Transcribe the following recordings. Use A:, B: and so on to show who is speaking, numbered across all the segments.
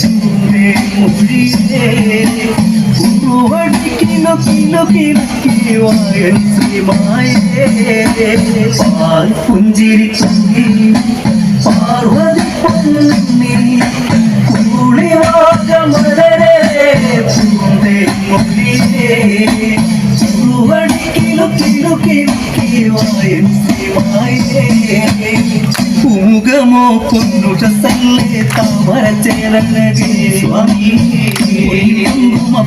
A: ছুটে উড়িয়ে কিনো কিনো কিনো পার পুঞ্জির চুরি পার হরি পন্নি কুড়ে আগমরে পুন্দে মুড়িয়ে চুড়ি কিনো কিনো কিনো কিনো சிவாயே பூகமோ கொன்னுட சல்ல താമര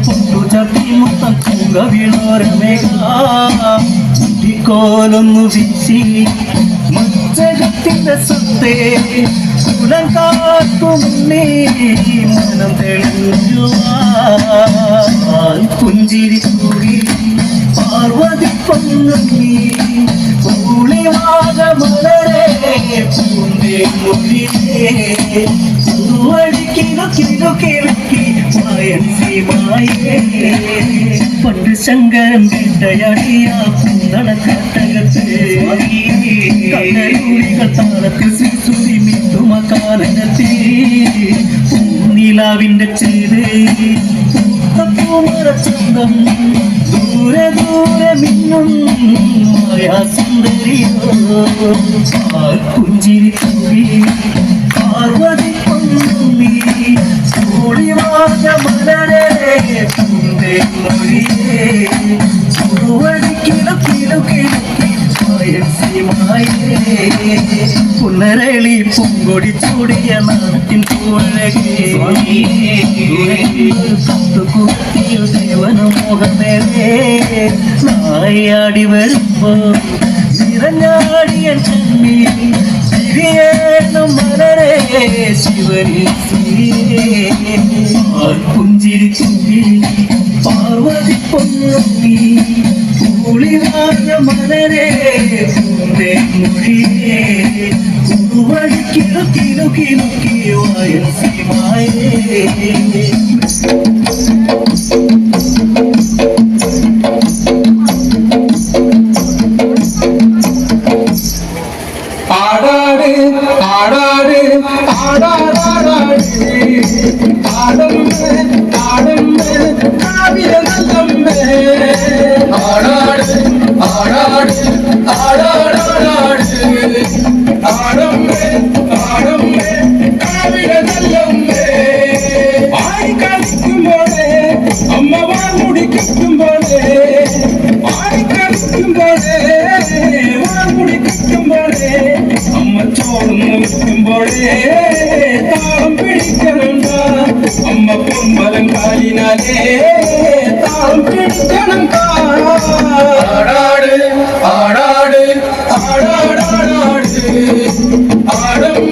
A: പൊന്നു ചട്ടി മുത്തം പൂങ്ക വീണോരമേകാലൊന്നു വീശി മച്ചകത്തിന്റെ സ്വത്തേ. കുലം കാക്കും നീ മനം തെളിഞ്ഞുവാൻ പുഞ്ചിരി കൂടി പാർവതി പൊന്നീ പൂളിവാക മലരെ പൂന്തേ മൊഴിയേ ഉരുവടിക്കിലോ കിലോ കിളക്കി മായന്തിമായേ പണ്ട് ശങ്കരൻ വീട്ടയടിയ പൂന്തളക്കട്ടകത്ത് കണ്ണൂരികൾ താളത്തിൽ ശ്രീസുരി മിത്തുമ കാലത്തിൽ പൂനിലാവിന്റെ ചേര് പൂമരച്ചന്തം ദൂരെ ദൂരെ മിന്നും മായാസുന്ദരിയോ പുഞ്ചിരി കൂടി പാർവതി പൊന്നി കൂടിവാക മലരേ പൂന്തേ മൊഴിയേ. പുനരളി പൂങ്കൊടി ചൂടിയ നാട്ടിൻ പൂഴകേ കുത്തിയ ദേവന മോഹമേലേ നായാടി വരുമ്പോ നിറഞ്ഞാടിയ ചമ്മി തിരിയേണം മലരേ ശിവനി പുഞ്ചിരി ചുമ്പി പാർവതി
B: புலிவான மலரே பூந்தே மொழியே உருவடி
A: கிழக்கி நோக்கி நோக்கி வாயசி மாயே ஆடாடு ஆடாடு ஆடாடாடாடு ஆடும் போதே கிட்டும் போதே அம்மச்சோடும் விற்கும் போதே தாளம் பிடிக்கணும்டா அம்ம பொம்பலம் காலினாலே தாளம் பிடிக்கணும்டா ஆடாடு ஆடாடு ஆடம்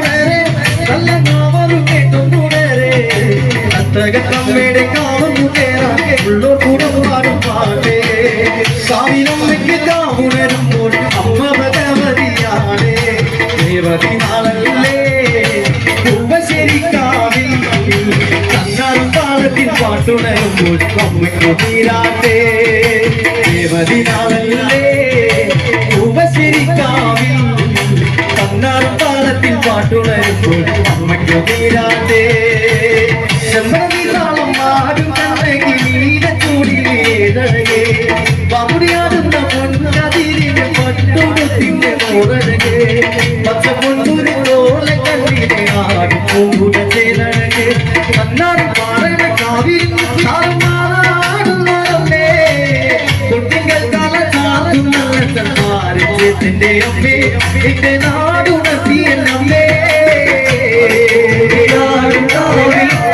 A: താളത്തിൽ പാട്ടുണരുമ്പോൾ അമ്മയ്ക്ക് തീരാത്തേ ദേവതി നാളല്ലേ ഉപശരിക്കാവിൽ താളത്തിൽ പാട്ടുണരുമ്പോൾ അമ്മയ്ക്ക് തീരാട്ടേ എന്റെ അമ്മേ എന്റെ നാടുണർത്തിയ നമ്മേ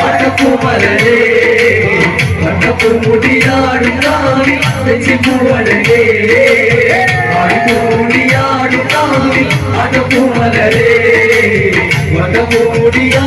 A: അട്ടപ്പൂമലേ അട്ടപ്പൂമുടിയാടും നാവിൽ വെച്ചിപ്പൂവലേ അടിപൂടിയാടും നാവിൽ
C: അട്ടപ്പൂമലേ വട്ടപ്പൂടിയാ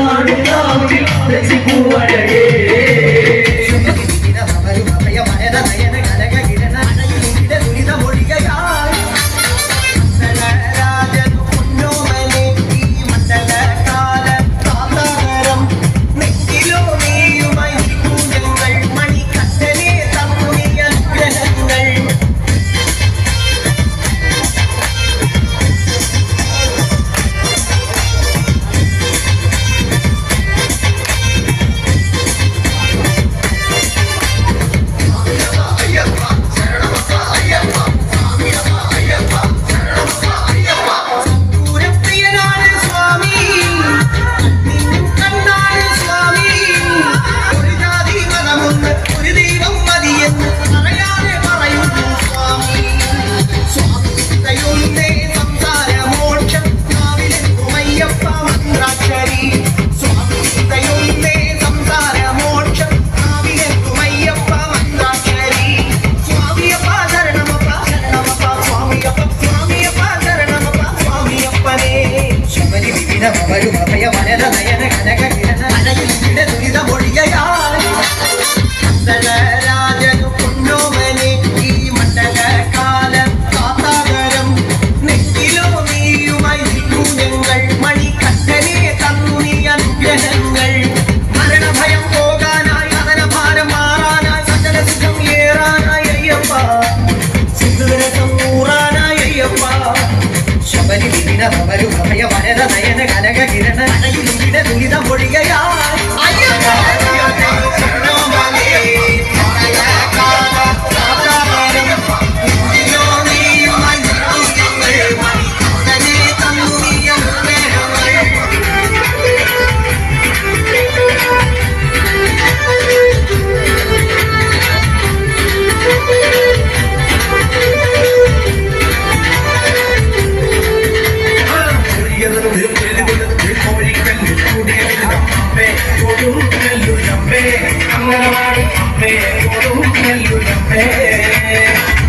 C: അംഗനവാടി
B: അമ്മേ കൊടുക്കല്ലുടമ്മേ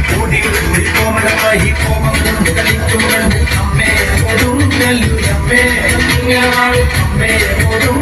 B: കൂടി കൂടി കോമളമായി കൊണ്ട് കളിക്കുന്നുണ്ട് അമ്മേ കൊടുക്കല്ലുടമ്മേ അംഗനവാടി അമ്മേ കൊടുക്കും